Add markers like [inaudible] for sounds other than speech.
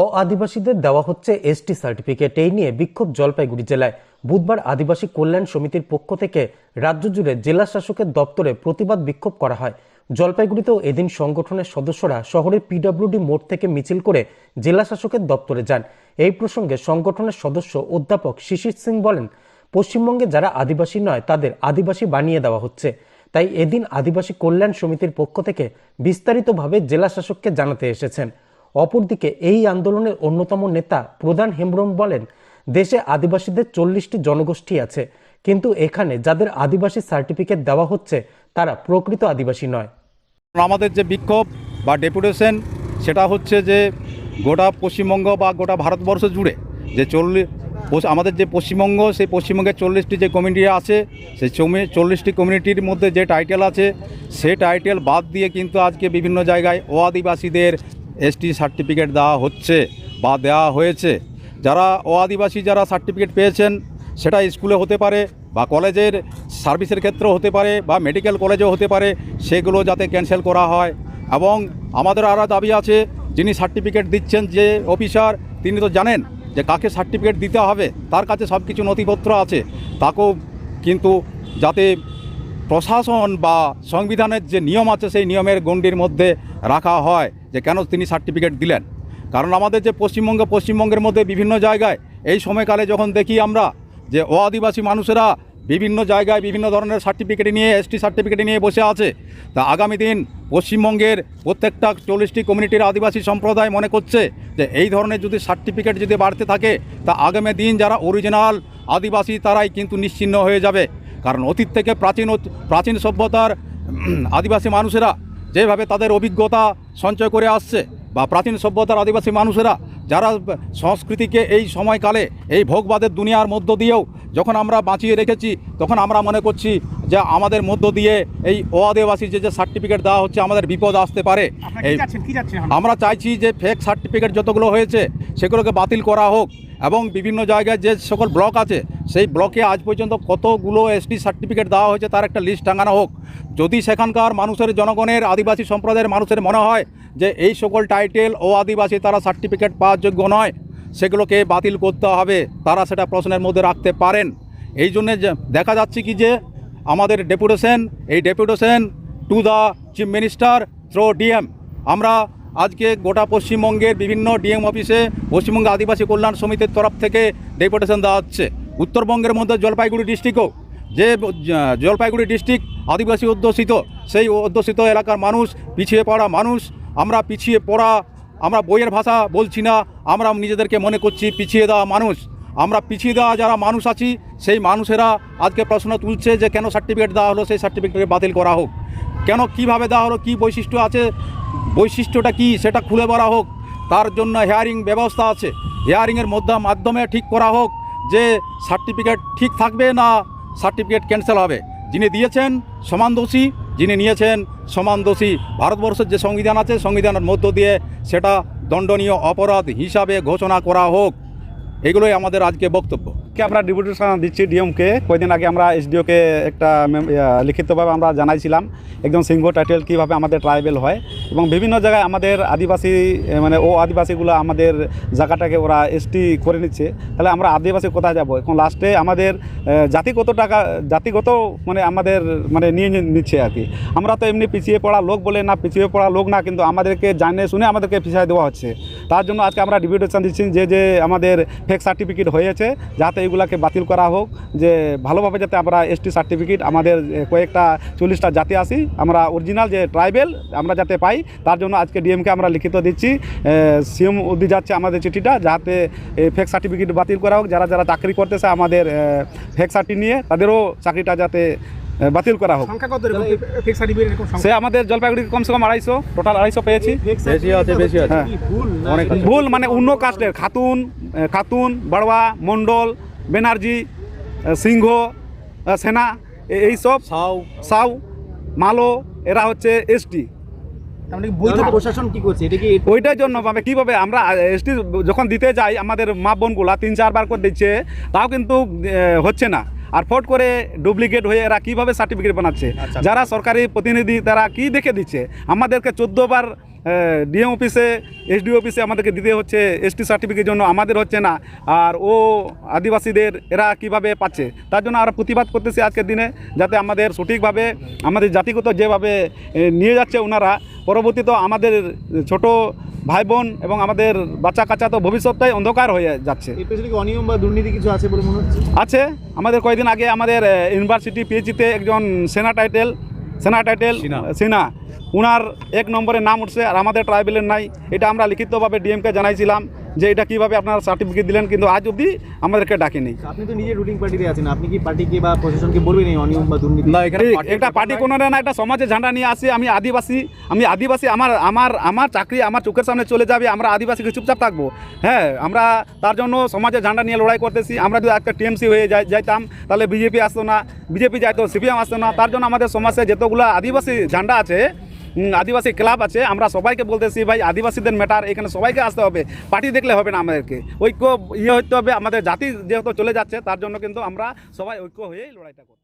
অ আদিবাসীদের দেওয়া হচ্ছে এসটি সার্টিফিকেট। এই নিয়ে বিক্ষোভ জলপাইগুড়ি জেলায়। বুধবার আদিবাসী কল্যাণ সমিতির পক্ষ থেকে রাজ্য জুড়ে জেলা শাসকের দপ্তরে প্রতিবাদ বিক্ষোভ করা হয়। জলপাইগুড়িতেও এদিন সংগঠনের সদস্যরা শহরের পিডব্লিউডি মোড় থেকে মিছিল করে জেলা শাসকের দপ্তরে যান। এই প্রসঙ্গে সংগঠনের সদস্য অধ্যাপক শিশির সিং বলেন, পশ্চিমবঙ্গে যারা আদিবাসী নয়, তাদের আদিবাসী বানিয়ে দেওয়া হচ্ছে। তাই এদিন আদিবাসী কল্যাণ সমিতির পক্ষ থেকে বিস্তারিতভাবে জেলা শাসককে জানাতে এসেছেন। অপরদিকে এই আন্দোলনের অন্যতম নেতা প্রধান হেমব্রম বলেন, দেশে আদিবাসীদের চল্লিশটি জনগোষ্ঠী আছে, কিন্তু এখানে যাদের আদিবাসী সার্টিফিকেট দেওয়া হচ্ছে, তারা প্রকৃত আদিবাসী নয়। আমাদের যে বিক্ষোভ বা ডেপুটেশন, সেটা হচ্ছে যে গোটা পশ্চিমবঙ্গ বা গোটা ভারতবর্ষ জুড়ে যে চল্লিশ আমাদের যে পশ্চিমবঙ্গ, সেই পশ্চিমবঙ্গের চল্লিশটি যে কমিউনিটি আছে, সেই চল্লিশটি কমিউনিটির মধ্যে যে টাইটেল আছে, সে টাইটেল বাদ দিয়ে কিন্তু আজকে বিভিন্ন জায়গায় ও আদিবাসীদের এসটি সার্টিফিকেট দেওয়া হচ্ছে বা দেওয়া হয়েছে। যারা ও আদিবাসী যারা সার্টিফিকেট পেয়েছেন, সেটা স্কুলে হতে পারে বা কলেজের সার্ভিসের ক্ষেত্রেও হতে পারে বা মেডিকেল কলেজেও হতে পারে, সেগুলো যাতে ক্যান্সেল করা হয়। এবং আমাদের আরও দাবি আছে, যিনি সার্টিফিকেট দিচ্ছেন যে অফিসার, তিনি তো জানেন যে কাকে সার্টিফিকেট দিতে হবে। তার কাছে সব কিছু নথিপত্র আছে। তাকেও কিন্তু যাতে প্রশাসন বা সংবিধানের যে নিয়ম আছে, সেই নিয়মের গণ্ডির মধ্যে রাখা হয় যে কেন তিনি সার্টিফিকেট দিলেন। কারণ আমাদের যে পশ্চিমবঙ্গ, পশ্চিমবঙ্গের মধ্যে বিভিন্ন জায়গায় এই সময়কালে যখন দেখি আমরা যে ও আদিবাসী মানুষেরা বিভিন্ন জায়গায় বিভিন্ন ধরনের সার্টিফিকেট নিয়ে এসটি সার্টিফিকেট নিয়ে বসে আছে, তা আগামী দিন পশ্চিমবঙ্গের প্রত্যেকটা চল্লিশটি কমিউনিটির আদিবাসী সম্প্রদায় মনে করছে যে এই ধরনের যদি সার্টিফিকেট যদি বাড়তে থাকে, তা আগামী দিন যারা অরিজিনাল আদিবাসী তারাই কিন্তু নিশ্চিহ্ন হয়ে যাবে। কারণ অতীত থেকে প্রাচীন প্রাচীন সভ্যতার [clears throat] আদিবাসী মানুষেরা যেভাবে তাদের অভিজ্ঞতা সঞ্চয় করে আসছে বা প্রাচীন সভ্যতার আদিবাসী মানুষেরা যারা সংস্কৃতিকে এই সময়কালে এই ভোগবাদের দুনিয়ার মধ্য দিয়েও যখন আমরা বাঁচিয়ে রেখেছি তখন আমরা মনে করছি যে আমাদের মধ্য দিয়ে এই ও আদিবাসী যে যে সার্টিফিকেট দেওয়া হচ্ছে আমাদের বিপদ আসতে পারে। এই? আমরা চাইছি যে ফেক সার্টিফিকেট যতগুলো হয়েছে সেগুলোকে বাতিল করা হোক এবং বিভিন্ন জায়গায় যে সকল ব্লক আছে সেই ব্লকে আজ পর্যন্ত কতগুলো এসটি সার্টিফিকেট দেওয়া হয়েছে তার একটা লিস্ট টাঙানো হোক। যদি সেখানকার মানুষের জনগণের আদিবাসী সম্প্রদায়ের মানুষের মনে হয় যে এই সকল টাইটেল ও আদিবাসী তারা সার্টিফিকেট পাওয়ার যোগ্য নয় সেগুলোকে বাতিল করতে হবে, তারা সেটা প্রশ্নের মধ্যে রাখতে পারেন। এই জন্যে দেখা যাচ্ছে কি যে আমাদের ডেপুটেশন, এই deputation to the chief minister through DM. আমরা আজকে গোটা পশ্চিমবঙ্গের বিভিন্ন ডিএম অফিসে পশ্চিমবঙ্গ আদিবাসী কল্যাণ সমিতির তরফ থেকে ডেপুটেশন দেওয়া হচ্ছে। উত্তরবঙ্গের মধ্যে জলপাইগুড়ি ডিস্ট্রিক্টও। যে জলপাইগুড়ি ডিস্ট্রিক্ট আদিবাসী অধ্যুষিত, সেই অধ্যুষিত এলাকার মানুষ, পিছিয়ে পড়া মানুষ, আমরা পিছিয়ে পড়া আমরা বইয়ের ভাষা বলছি না, আমরা নিজেদেরকে মনে করছি পিছিয়ে দেওয়া মানুষ। আমরা পিছিয়ে দেওয়া যারা মানুষ আছি, সেই মানুষেরা আজকে প্রশ্ন তুলছে যে কেন সার্টিফিকেট দেওয়া হলো, সেই সার্টিফিকেটকে বাতিল করা হোক। কেন কীভাবে দেওয়া হলো, কী বৈশিষ্ট্য আছে, বৈশিষ্ট্যটা কি, সেটা খুলে বলা হোক। তার জন্য হেয়ারিং ব্যবস্থা আছে। হেয়ারিংয়ের মধ্যে মাধ্যমে ঠিক করা হোক যে সার্টিফিকেট ঠিক থাকবে না সার্টিফিকেট ক্যান্সেল হবে। যিনি দিয়েছেন, সমান দোষী। যিনি নিয়েছেন সমান দোষী, ভারতবর্ষের যে সংবিধান আছে, সংবিধানের মধ্য দিয়ে সেটা দণ্ডনীয় অপরাধ হিসাবে ঘোষণা করা হোক। এগুলোই আমাদের আজকে বক্তব্য। আমরা ডিপুটেশন দিচ্ছি ডিএমকে। কয়েকদিন আগে আমরা এসডিওকে একটা লিখিতভাবে আমরা জানাইছিলাম, একদম সিংহ টাইটেল কীভাবে আমাদের ট্রাইবেল হয়। এবং বিভিন্ন জায়গায় আমাদের আদিবাসী মানে ও আদিবাসীগুলো আমাদের জায়গাটাকে ওরা এসটি করে নিচ্ছে। তাহলে আমরা আদিবাসী কোথায় যাব? এখন লাস্টে আমাদের জাতিগত টাকা, জাতিগত মানে আমাদের মানে নিয়ে নিচ্ছে আর কি। আমরা তো এমনি পিছিয়ে পড়া লোক বলে না, পিছিয়ে পড়া লোক না, কিন্তু আমাদেরকে জানে শুনে আমাদেরকে পিছিয়ে দেওয়া হচ্ছে। তার জন্য আজকে আমরা ডিপুটেশন দিচ্ছি যে যে আমাদের ফেক সার্টিফিকেট হয়েছে, যাতে এগুলাকে বাতিল করা হোক যে ভালোভাবে যাতে আমরা এসটি সার্টিফিকেট আমাদের কয়েকটা চল্লিশটা জাতি আসি আমরা অরিজিনাল যে ট্রাইবেল আমরা যাতে পাই তার জন্য আজকে ডিএমকে আমরা লিখিত দিচ্ছি। সিএম অবধি যাচ্ছে আমাদের চিঠিটা যাতে ফেক সার্টিফিকেট বাতিল করা হোক। যারা যারা চাকরি করতেছে আমাদের ফেক সার্টি নিয়ে তাদেরও চাকরিটা যাতে বাতিল করা হোক। সংখ্যা কত এরকম? ফেক সার্টিফিকেট এরকম সে আমাদের জলপাইগুড়ি কমসে কম আড়াইশো টোটাল আড়াইশো পেয়েছি। বেশি আছে বেশি আছে। হ্যাঁ। ভুল মানে অন্য কাস্টের খাতুন খাতুন বড়ুয়া মণ্ডল ব্যানার্জি সিংহ সেনা এ- এইসব সাউ। সাউ মালো এরা হচ্ছে এসটি মানে বৈধ প্রশাসন কি করছে? এটা কি ওইটার জন্য ভাবে কীভাবে আমরা এসটি যখন দিতে যাই আমাদের মা বোনগুলা তিন চারবার করে দিচ্ছে তাও কিন্তু হচ্ছে না। আর ফট করে ডুপ্লিকেট হয়ে এরা কীভাবে সার্টিফিকেট বানাচ্ছে? আচ্ছা। যারা সরকারি প্রতিনিধি তারা কি দেখে দিচ্ছে? আমাদেরকে চোদ্দোবার ডিএম অফিসে এসডি অফিসে আমাদেরকে দিতে হচ্ছে এসটি সার্টিফিকেট জন্য আমাদের হচ্ছে না। আর ও আদিবাসীদের এরা কীভাবে পাচ্ছে? তার জন্য আমরা প্রতিবাদ করতেছি আজকের দিনে যাতে আমাদের সঠিকভাবে আমাদের জাতিগত যেভাবে নিয়ে যাচ্ছে ওনারা পরবর্তীতে আমাদের ছোট ভাই বোন এবং আমাদের বাচ্চা কাচ্চা তো ভবিষ্যৎটাই অন্ধকার হয়ে যাচ্ছে। অনিয়ম বা দুর্নীতি কিছু আছে বলে মনে হচ্ছে? আছে। আমাদের কয়েকদিন আগে আমাদের ইউনিভার্সিটি পিএইচিতে একজন সেনা টাইটেল সেনা টাইটেল সিনা। উনার এক নম্বরে নাম উঠছে আর আমাদের ট্রাইবেলের নাই। এটা আমরা লিখিতভাবে ডিএমকে জানাইছিলাম। যে এটা কীভাবে আপনারা সার্টিফিকেট দিলেন কিন্তু আজ অবধি আমাদেরকে ডাকেনি। আপনি তো নিজে রুলিং পার্টিতে আছেন আপনি কি পার্টিকে বা প্রশাসনকে বলবেন এই অনিয়ম বা দুর্নীতি? না এখানে একটা পার্টি কোনো না একটা সমাজে ঝান্ডা নিয়ে আসি আমি আদিবাসী আমি আদিবাসী আমার আমার আমার চাকরি আমার চোখের সামনে চলে যাবে আমরা আদিবাসীকে চুপচাপ থাকব। হ্যাঁ আমরা তার জন্য সমাজে ঝান্ডা নিয়ে লড়াই করতেছি আমরা যদি একটা টিএমসি হয়ে যাই যাইতাম তাহলে বিজেপি আসতো না বিজেপি যাইতো সিপিএম আসতো না তার জন্য আমাদের সমাজে যতগুলো আদিবাসী ঝান্ডা আছে আদিবাসী ক্লাব আছে, আমরা সবাইকে বলতেছি, ভাই, আদিবাসীদের ম্যাটার এখানে সবাইকে আসতে হবে। পার্টি দেখলে হবে না আমাদেরকে। ঐক্য ইয়ে হতে হবে, আমাদের জাতি যেহেতু চলে যাচ্ছে, তার জন্য কিন্তু আমরা সবাই ঐক্য হয়েই লড়াইটা করতে